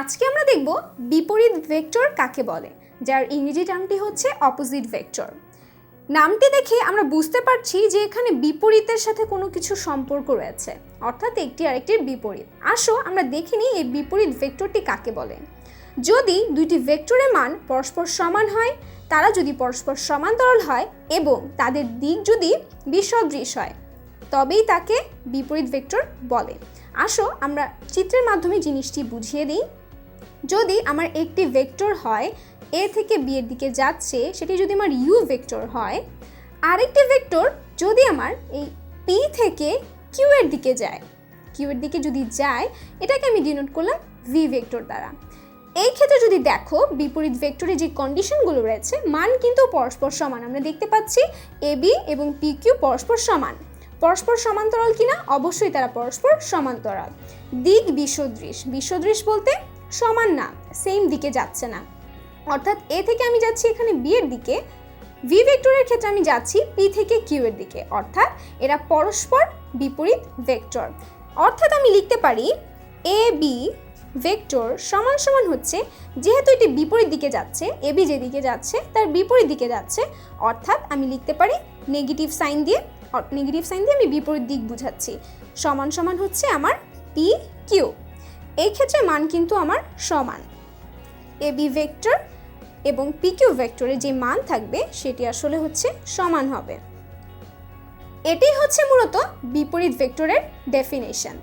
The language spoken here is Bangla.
আজকে আমরা দেখব বিপরীত ভেক্টর কাকে বলে, যার ইংরেজি টার্মটি হচ্ছে অপোজিট ভেক্টর নামটি দেখে আমরা বুঝতে পারছি যে এখানে বিপরীতের সাথে কোনো কিছু সম্পর্ক রয়েছে, অর্থাৎ একটি আরেকটির বিপরীত। আসো, আমরা দেখে নিই এই বিপরীত ভেক্টরটি কাকে বলে। যদি দুইটি ভেক্টরের মান পরস্পর সমান হয়, তারা যদি পরস্পর সমান্তরাল হয় এবং তাদের দিক যদি বিসদৃশ হয়, তবেই তাকে বিপরীত ভেক্টর বলে। আসো, আমরা চিত্রের মাধ্যমে জিনিসটি বুঝিয়ে দিই। যদি আমার একটি ভেক্টর হয়, এ থেকে বি এর দিকে যাচ্ছে, সেটি যদি আমার ইউ ভেক্টর হয়, আরেকটি ভেক্টর যদি আমার এই পি থেকে কিউ এর দিকে যায়, কিউ এর দিকে যদি যায়, এটাকে আমি ডিনোট করলাম ভি ভেক্টর দ্বারা। এই ক্ষেত্রে যদি দেখো, বিপরীত ভেক্টরে যে কন্ডিশনগুলো রয়েছে, মান কিন্তু পরস্পর সমান। আমরা দেখতে পাচ্ছি এ বি এবং পি কিউ পরস্পর সমান। পরস্পর সমান্তরাল কিনা? অবশ্যই তারা পরস্পর সমান্তরাল। দিক বিসদৃশ। বিসদৃশ বলতে সমান না সেম দিকে যাচ্ছে না। অর্থাৎ এ থেকে আমি যাচ্ছি এখানে বি এর দিকে ভি ভেক্টরের ক্ষেত্রে আমি যাচ্ছি পি থেকে কিউ এর দিকে। অর্থাৎ এরা পরস্পর বিপরীত ভেক্টর অর্থাৎ আমি লিখতে পারি এ বি ভেক্টর সমান সমান হচ্ছে, যেহেতু এটি বিপরীত দিকে যাচ্ছে এ বি যেদিকে যাচ্ছে, তার বিপরীত দিকে যাচ্ছে। অর্থাৎ আমি লিখতে পারি নেগেটিভ সাইন দিয়ে নেগেটিভ সাইন দিয়ে আমি বিপরীত দিক বুঝাচ্ছি। সমান সমান হচ্ছে আমার পি কিউ এই ক্ষেত্রে মান কিন্তু আমার সমান। এ বি ভেক্টর এবং পি কিউ ভেক্টরে যে মান থাকবে, সেটি আসলে হচ্ছে সমান হবে। এটি হচ্ছে মূলত বিপরীত ভেক্টরের ডেফিনেশন